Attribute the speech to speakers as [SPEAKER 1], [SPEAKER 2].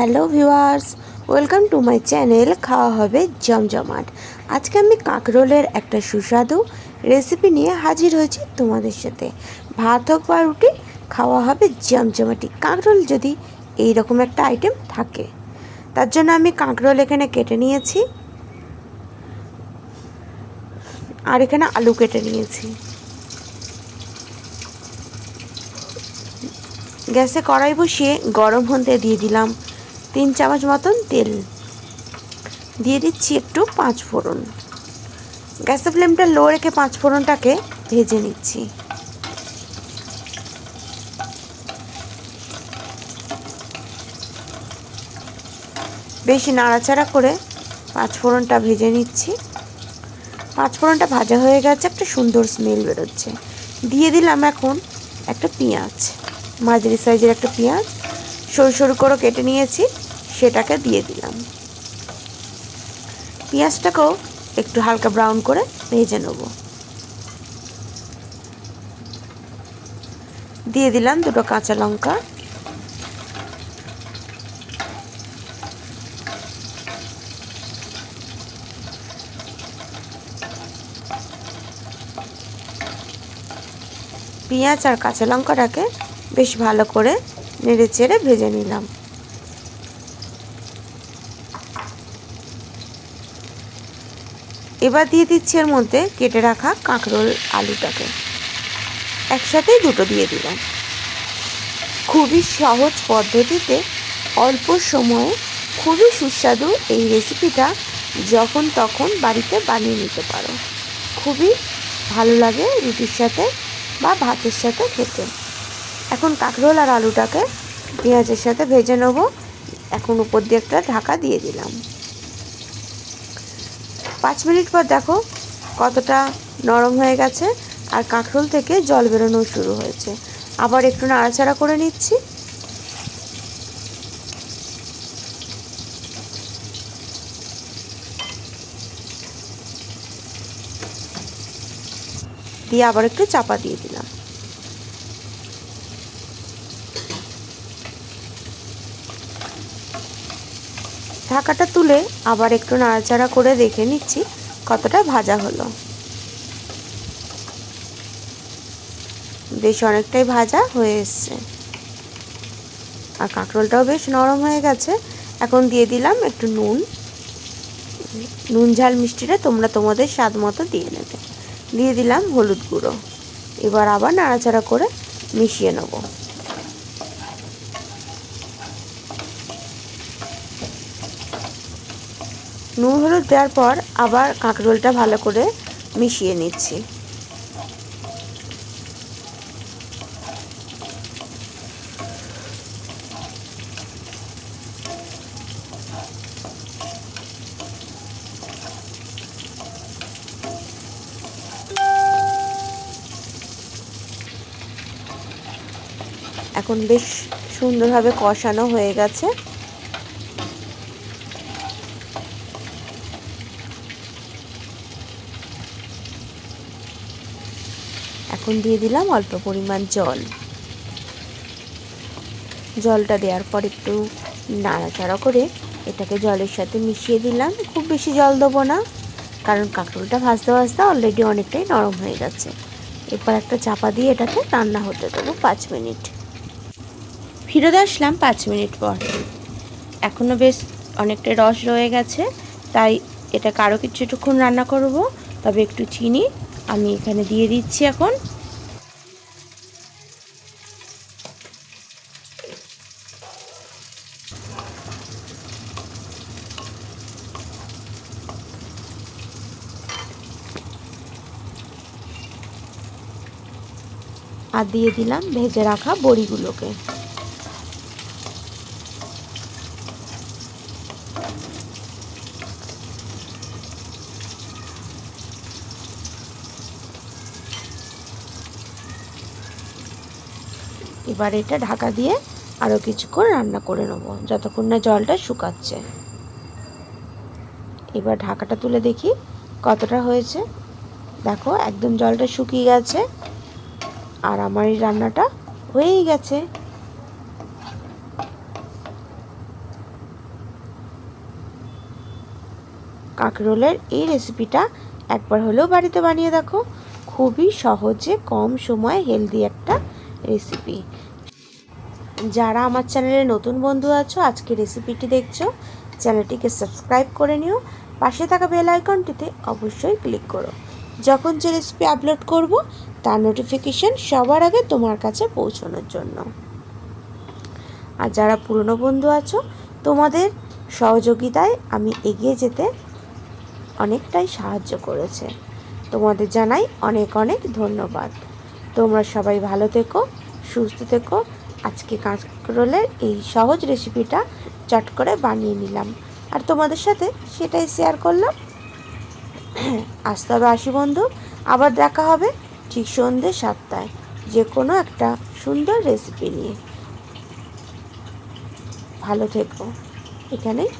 [SPEAKER 1] Hello viewers, welcome to my channel খাওয়া হবে জমজমাট। আজকে আমি কাঁকরোলের একটা সুস্বাদু রেসিপি নিয়ে হাজির হয়েছি তোমাদের সাথে। ভাত হোক বা রুটি, খাওয়া হবে জমজমাটি। কাঁকরোল যদি এই রকম একটা আইটেম থাকে, তার জন্য আমি কাঁকরোল এখানে কেটে নিয়েছি। আর এখানে আলু কেটে নিয়েছি। গ্যাসে কড়াই বসিয়ে গরম হতে দিয়ে দিলাম। তিন চামচ মতন তেল। দিয়ে দিচ্ছি একটু পাঁচ ফোড়ন। গ্যাসের ফ্লেমটা লো রেখে পাঁচ ফোড়নটাকে ভেজে নিচ্ছি। বেশি নাড়াচাড়া করে পাঁচ ফোড়নটা ভেজে নিচ্ছি। পাঁচ ফোড়নটা ভাজা হয়ে গেছে, একটা সুন্দর স্মেল বেরোচ্ছে। দিয়ে দিলাম এখন একটা পেঁয়াজ। মাঝারি সাইজের একটা পেঁয়াজ। সরু সরু করে কেটে নিয়েছি, সেটাকে দিয়ে দিলাম। পেঁয়াজটাকেও একটু হালকা ব্রাউন করে ভেজে নেব। দিয়ে দিলাম দুটো কাঁচা লঙ্কা। পেঁয়াজ আর কাঁচা লঙ্কাটাকে বেশ ভালো করে নেড়ে চেড়ে ভেজে নিলাম। এবার দিয়ে দিচ্ছি এর মধ্যে কেটে রাখা কাঁকরোল আলুটাকে। একসাথেই দুটো দিয়ে দিলাম। খুবই সহজ পদ্ধতিতে অল্প সময়ে খুবই সুস্বাদু এই রেসিপিটা যখন তখন বাড়িতে বানিয়ে নিতে পারো। খুবই ভালো লাগে রুটির সাথে বা ভাতের সাথে খেতে। এখন কাঁকরোল আর আলুটাকে পেঁয়াজের সাথে ভেজে নেব। এখন উপর দিয়ে একটা ঢাকা দিয়ে দিলাম। পাঁচ মিনিট পর দেখো কতটা নরম হয়ে গেছে আর কাঁকরোল থেকে জল বেরোনো শুরু হয়েছে। আবার একটু নাড়াচাড়া করে নিচ্ছি। দিয়ে আবার একটু চাপা দিয়ে দিলাম। ঢাকাটা তুলে আবার একটু নাড়াচাড়া করে দেখে নিচ্ছি কতটা ভাজা হলো। বেশ অনেকটাই ভাজা হয়ে এসছে। আর কাঁকরোলটাও বেশ নরম হয়ে গেছে। এখন দিয়ে দিলাম একটু নুন। নুন, ঝাল, মিষ্টিটা তোমরা তোমাদের স্বাদ মতো দিয়ে নেবে। দিয়ে দিলাম হলুদ গুঁড়ো। এবার আবার নাড়াচাড়া করে মিশিয়ে নেব। নুন হলুদ দেওয়ার পর আবার কাঁকরোলটা ভালো করে মিশিয়ে নিচ্ছি। এখন বেশ সুন্দরভাবে কষানো হয়ে গেছে। এখন দিয়ে দিলাম অল্প পরিমাণ জল। জলটা দেওয়ার পর একটু নাড়াচাড়া করে এটাকে জলের সাথে মিশিয়ে দিলাম। খুব বেশি জল দেবো না, কারণ কাঁকরোলটা ভাজতে ভাজতে অলরেডি অনেকটাই নরম হয়ে গেছে। এরপর একটা চাপা দিয়ে এটাকে রান্না হতে দেবো পাঁচ মিনিট। ফিরত আসলাম পাঁচ মিনিট পর। এখনও বেশ অনেকটা রস রয়ে গেছে, তাই এটাকে আরও কিছুটুক্ষণ রান্না করব, তবে একটু চিনি আমি এখানে দিয়ে দিচ্ছি এখন। আর দিয়ে দিলাম ভেজে রাখা বড়িগুলোকে। এবার এটা ঢাকা দিয়ে আরও কিছুক্ষণ রান্না করে নেব, যতক্ষণ না জলটা শুকাচ্ছে। এবার ঢাকাটা তুলে দেখি কতটা হয়েছে। দেখো, একদম জলটা শুকিয়ে গেছে আর আমার এই রান্নাটা হয়েই গেছে। কাঁকরোলের এই রেসিপিটা একবার হলেও বাড়িতে বানিয়ে দেখো। খুবই সহজে, কম সময়ে হেলদি একটা রেসিপি যারা আমার চ্যানেলে নতুন বন্ধু আছো আজকে রেসিপিটি দেখছ, চ্যানেলটিকে সাবস্ক্রাইব করে নিও। পাশে থাকা বেল আইকনটিতে অবশ্যই ক্লিক করো। যখন যে রেসিপি আপলোড করব, তার নোটিফিকেশন সবার আগে তোমার কাছে পৌঁছানোর জন্য। আর যারা পুরনো বন্ধু আছো, তোমাদের সহযোগিতায় আমি এগিয়ে যেতে অনেকটাই সাহায্য করেছে। তোমাদের জানাই অনেক অনেক ধন্যবাদ। তোমরা সবাই ভালো থেকো, সুস্থ থেকো। আজকে কাঁকরোলের এই সহজ রেসিপিটা চট করে বানিয়ে নিলাম। আর তোমাদের সাথে সেটাই শেয়ার করলাম। আসতে হবে আসি বন্ধু, আবার দেখা হবে ঠিক সন্ধ্যে সাতটায় যে কোনো একটা সুন্দর রেসিপি নিয়ে। ভালো থেকো। এখানেই